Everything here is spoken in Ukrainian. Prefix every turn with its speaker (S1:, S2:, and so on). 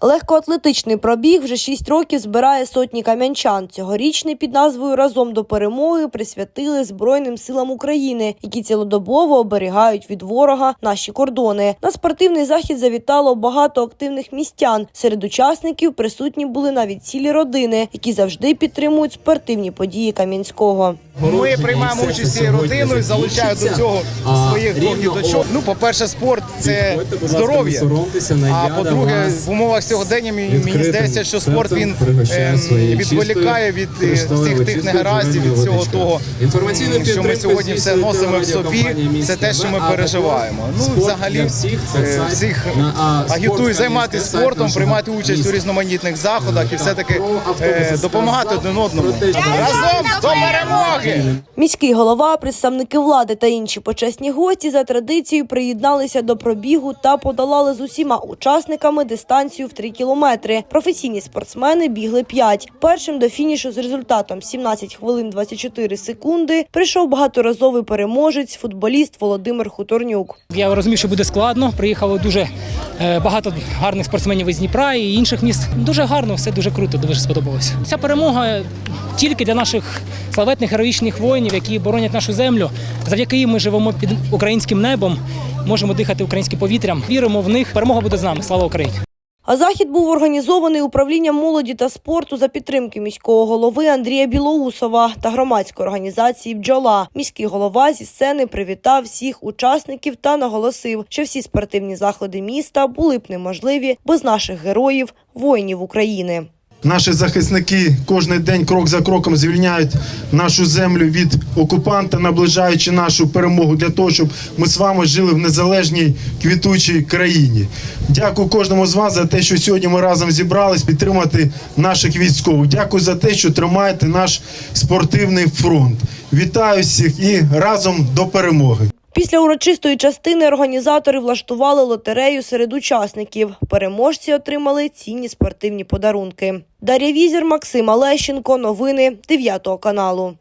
S1: Легкоатлетичний пробіг вже 6 років збирає сотні кам'янчан. Цьогорічний під назвою Разом до перемоги присвятили Збройним силам України, які цілодобово оберігають від ворога наші кордони. На спортивний захід завітало багато активних містян. Серед учасників присутні були навіть цілі родини, які завжди підтримують спортивні події Кам'янського.
S2: Ми приймаємо участь цією родиною, залучаю до цього своїх двох діточок. Ну, по-перше, спорт це здоров'я. А по-друге, в умовах сьогодення мені, здається, що спорт він е, відволікає від е, всіх тих негараздів, від всього того, що ми сьогодні все носимо в собі. Це те, що ми переживаємо. Ну, взагалі, е, всіх агітую займатися спортом, приймати участь у різноманітних заходах і все-таки е, допомагати один одному. Разом до перемоги!
S1: Міський голова, представники влади та інші почесні гості за традицією приєдналися до пробігу та подолали з усіма учасниками дистанцію в 3 кілометри. Професійні спортсмени бігли 5. Першим до фінішу з результатом 17 хвилин 24 секунди прийшов багаторазовий переможець, футболіст Володимир Хуторнюк.
S3: Я розумів, що буде складно. Приїхало дуже е, багато гарних спортсменів із Дніпра і інших міст. Дуже гарно, все дуже круто, дуже сподобалося. Ця перемога тільки для наших славетних героїчних воїнів, які боронять нашу землю. Завдяки їм ми живемо під українським небом, можемо дихати українським повітрям. Віримо в них. Перемога буде з нами. Слава Україні!
S1: А захід був організований управлінням молоді та спорту за підтримки міського голови Андрія Білоусова та громадської організації Бджола. Міський голова зі сцени привітав всіх учасників та наголосив, що всі спортивні заходи міста були б неможливі без наших героїв, воїнів України.
S4: Наші захисники кожен день крок за кроком звільняють нашу землю від окупанта, наближаючи нашу перемогу для того, щоб ми з вами жили в незалежній квітучій країні. Дякую кожному з вас за те, що сьогодні ми разом зібрались підтримати наших військових. Дякую за те, що тримаєте наш спортивний фронт. Вітаю всіх і разом до перемоги.
S1: Після урочистої частини організатори влаштували лотерею серед учасників. Переможці отримали цінні спортивні подарунки. Дар'я Візір, Максим Алещенко. Новини 9 каналу.